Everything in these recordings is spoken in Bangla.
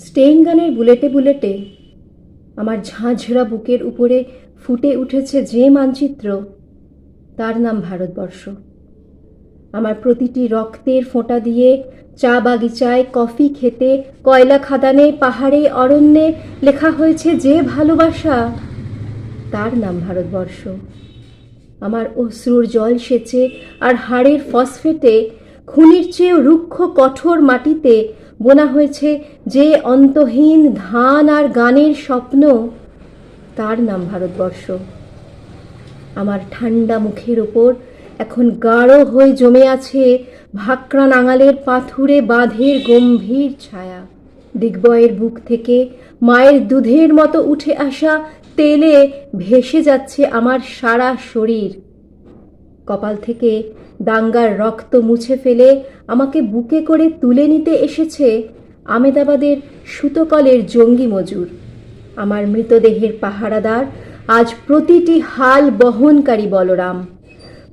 স্টেইন গানের বুলেটে বুলেটে আমার ঝাঁঝরা বুকের উপরে ফুটে উঠেছে যে মানচিত্র, তার নাম ভারতবর্ষ। আমার প্রতিটি রক্তের ফোঁটা দিয়ে চা বাগিচায় কফি খেতে, কয়লা খাদানে, পাহাড়ে, অরণ্যে লেখা হয়েছে যে ভালোবাসা, তার নাম ভারতবর্ষ। আমার অশ্রুর জল সেচে আর হাড়ের ফসফেটে, খুনির চেয়েও রুক্ষ কঠোর মাটিতে বোনা হয়েছে যে অন্তহীন ধান আর গানের স্বপ্ন তার নাম ভারতবর্ষ। আমার ঠান্ডা মুখের ওপর এখন গাঢ় হয়ে জমে আছে ভাকরা নাঙালের পাথুরে বাঁধের গম্ভীর ছায়া। দিগ্বয়ের বুক থেকে মায়ের দুধের মতো উঠে আসা তেলে ভেসে যাচ্ছে আমার সারা শরীর। কপাল থেকে দাঙ্গার রক্ত মুছে ফেলে আমাকে বুকে করে তুলে নিতে এসেছে আমেদাবাদের সুতকলের জঙ্গি মজুর। আমার মৃতদেহের পাহারাদার আজ প্রতিটি হাল বহনকারী বলরাম।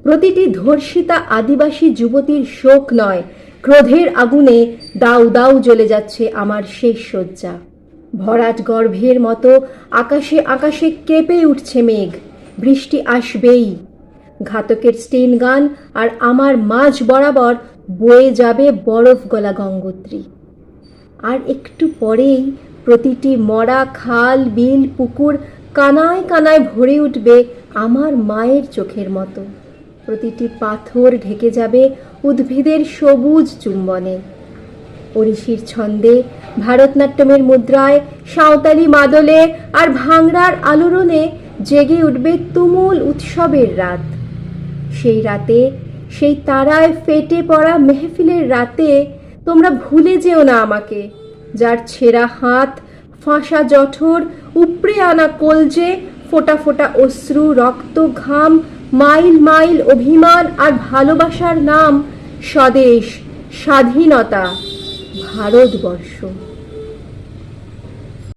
প্রতিটি ধর্ষিতা আদিবাসী যুবতীর শোক নয়, ক্রোধের আগুনে দাউ দাউ জ্বলে যাচ্ছে আমার শেষ শয্যা। ভরাট গর্ভের মতো আকাশে আকাশে কেঁপে উঠছে মেঘ, বৃষ্টি আসবেই। ঘাতকের স্টেন গান আর আমার মাঝ বরাবর বয়ে যাবে বরফ গলা গঙ্গোত্রী। আর একটু পরেই প্রতিটি মরা খাল, বিল, পুকুর কানায় কানায় ভরে উঠবে আমার মায়ের চোখের মতো। প্রতিটি পাথর ঢেকে যাবে উদ্ভিদের সবুজ চুম্বনে। ওড়িশির ছন্দে ভারতনাট্যমের মুদ্রায় সাঁওতালি মাদলে আর ভাংড়ার আলোড়নে জেগে উঠবে তুমুল উৎসবের রাত। সেই রাতে, সেই তারায় ফেটে পড়া মেহফিলের রাতে তোমরা ভুলে যেও না আমাকে, যার ছেঁড়া হাত, ফাঁসা জঠর, উপড়ে আনা কলজে, ফোটা ফোটা অশ্রু, রক্ত ঘাম, মাইল মাইল অভিমান আর ভালোবাসার নাম স্বদেশ, স্বাধীনতা, ভারতবর্ষ।